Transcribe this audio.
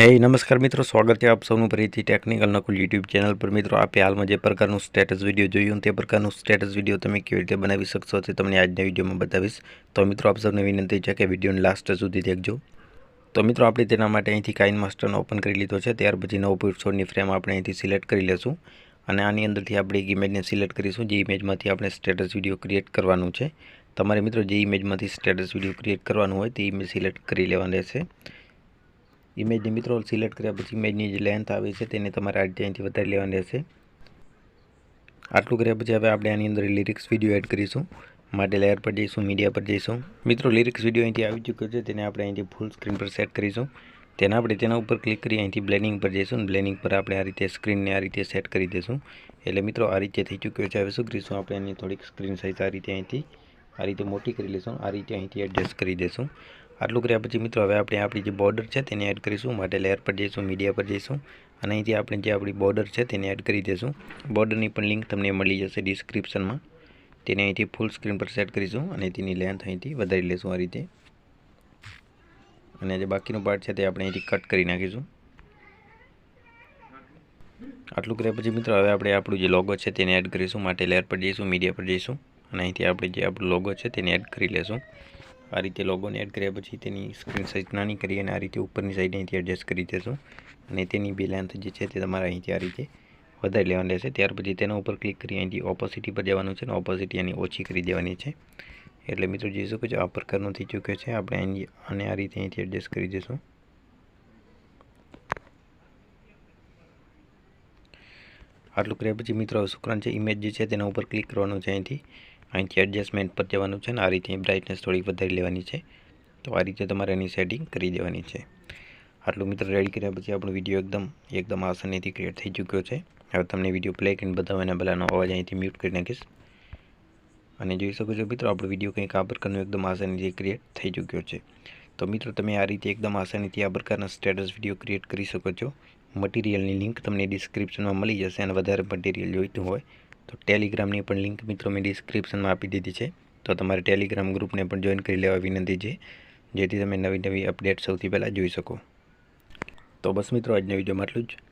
હે, નમસ્કાર મિત્રો, સ્વાગત છે આપ સૌનું ફરીથી ટેકનિકલ નકુલ યુટ્યુબ ચેનલ પર. મિત્રો, આપે હાલમાં જે પ્રકારનું સ્ટેટસ વીડિયો જોયું તે પ્રકારનું સ્ટેટસ વીડિયો તમે કેવી રીતે બનાવી શકશો તે તમને આજના વિડીયોમાં બતાવીશ. તો મિત્રો, આપ સૌને વિનંતી છે કે વિડીયોને લાસ્ટ સુધી દેખજો. તો મિત્રો, આપણે તેના માટે અહીંથી કાઇન માસ્ટરનો ઓપન કરી લીધો છે. ત્યાર પછી નવ સોળની ફ્રેમ આપણે અહીંથી સિલેક્ટ કરી લેશું. અને આની અંદરથી આપણે એક ઇમેજને સિલેક્ટ કરીશું, જે ઇમેજમાંથી આપણે સ્ટેટસ વીડિયો ક્રિએટ કરવાનું છે. તમારે મિત્રો, જે ઇમેજમાંથી સ્ટેટસ વીડિયો ક્રિએટ કરવાનું હોય તે ઇમેજ સિલેક્ટ કરી લેવાનું રહેશે. ઇમેજની મિત્રો સિલેક્ટ કર્યા પછી ઇમેજની જે લેન્થ આવે છે તેને તમારે આ રીતે અહીંથી વધારી લેવાની રહેશે. આટલું કર્યા પછી હવે આપણે આની અંદર લિરિક્સ વીડિયો એડ કરીશું. માટે લેયર પર જઈશું મીડિયા પર જઈશું. મિત્રો લિરિક્સ વીડિયો અહીંથી આવી ચૂક્યો છે, તેને આપણે અહીંથી ફૂલ સ્ક્રીન પર સેટ કરીશું. તેના આપણે તેના ઉપર ક્લિક કરી અહીંથી બ્લેનિંગ પર જઈશું બ્લેનિંગ પર આપણે આ રીતે સ્ક્રીનને આ રીતે સેટ કરી દઈશું. એટલે મિત્રો, આ રીતે થઈ ચૂક્યો છે. હવે શું કરીશું? આપણે એની થોડીક સ્ક્રીન સાઇઝ આ રીતે અહીંથી, આ રીતે મોટી કરી લઈશું આ રીતે અહીંથી એડજસ્ટ કરી દઈશું. આટલું કર્યા પછી મિત્રો હવે આપણે આપણી જે બોર્ડર છે તેને એડ કરીશું, માટે લેયર પર જઈશું મીડિયા પર જઈશું, અને અહીંથી આપણે જે આપણી બોર્ડર છે તેને એડ કરી દઈશું. બોર્ડરની પણ લિંક તમને મળી જશે ડિસ્ક્રિપ્શનમાં તેને અહીંથી ફૂલ સ્ક્રીન પર સેટ કરીશું અને તેની લેન્થ અહીંથી વધારી લઈશું આ રીતે. અને જે બાકીનો પાર્ટ છે તે આપણે અહીંથી કટ કરી નાખીશું. આટલું કર્યા પછી મિત્રો હવે આપણે આપણું જે લોગો છે તેને એડ કરીશું, માટે લેયર પર જઈશું મીડિયા પર જઈશું, અને અહીંથી આપણે જે આપણું લોગો છે તેને એડ કરી લેશું આ રીતે લોગોને એડ કર્યા પછી તેની સ્ક્રીન સાઇઝ નાની કરી અને આ રીતે ઉપરની સાઈડ અહીંથી એડજસ્ટ કરી દેશું. અને તેની બે લેન્થ જે છે તે તમારે અહીંથી આ રીતે વધારી લેવાની રહેશે. ત્યાર પછી તેના ઉપર ક્લિક કરી અહીંથી ઓપોસિટી પર જવાનું છે અને ઓપોસિટી એની ઓછી કરી દેવાની છે. એટલે મિત્રો જોઈ શકો છો આ પ્રકારનું થઈ ચૂક્યો છે. આપણે અહીં અને આ રીતે અહીંથી એડજસ્ટ કરી દઈશું આટલું કર્યા પછી મિત્રો શુક્રાન છે ઇમેજ જે છે તેના ઉપર ક્લિક કરવાનું છે અહીંથી. અહીંથી એડજસ્ટમેન્ટ પર જવાનું છે અને આ રીતે બ્રાઇટનેસ થોડી વધારી લેવાની છે. તો આ રીતે તમારે એની સેટિંગ કરી દેવાની છે. આટલું મિત્ર રેડી કર્યા પછી આપણો વીડિયો એકદમ એકદમ આસાનીથી ક્રિએટ થઈ ચૂક્યો છે. હવે તમને વીડિયો પ્લે કરીને બતાવવાના પહેલાંનો અવાજ અહીંથી મ્યુટ કરી નાખીશ. અને જોઈ શકો છો મિત્રો, આપણો વીડિયો કંઈક આ પ્રકારનો એકદમ આસાનીથી ક્રિએટ થઈ ચૂક્યો છે. તો મિત્રો, તમે આ રીતે એકદમ આસાનીથી આ પ્રકારના સ્ટેટસ વીડિયો ક્રિએટ કરી શકો છો. મટીરિયલની લિંક તમને ડિસ્ક્રિપ્શનમાં મળી જશે અને વધારે મટીરિયલ જોઈતું હોય તો ટેલિગ્રામની પણ લિંક મિત્રો મેં ડિસ્ક્રિપ્શનમાં આપી દીધી છે. તો તમારે ટેલિગ્રામ ગ્રુપને પણ જોઈન કરી લેવા વિનંતી છે, જેથી તમે નવી નવી અપડેટ સૌથી પહેલાં જોઈ શકો. તો બસ મિત્રો, આજના વિડીયોમાં આટલું જ.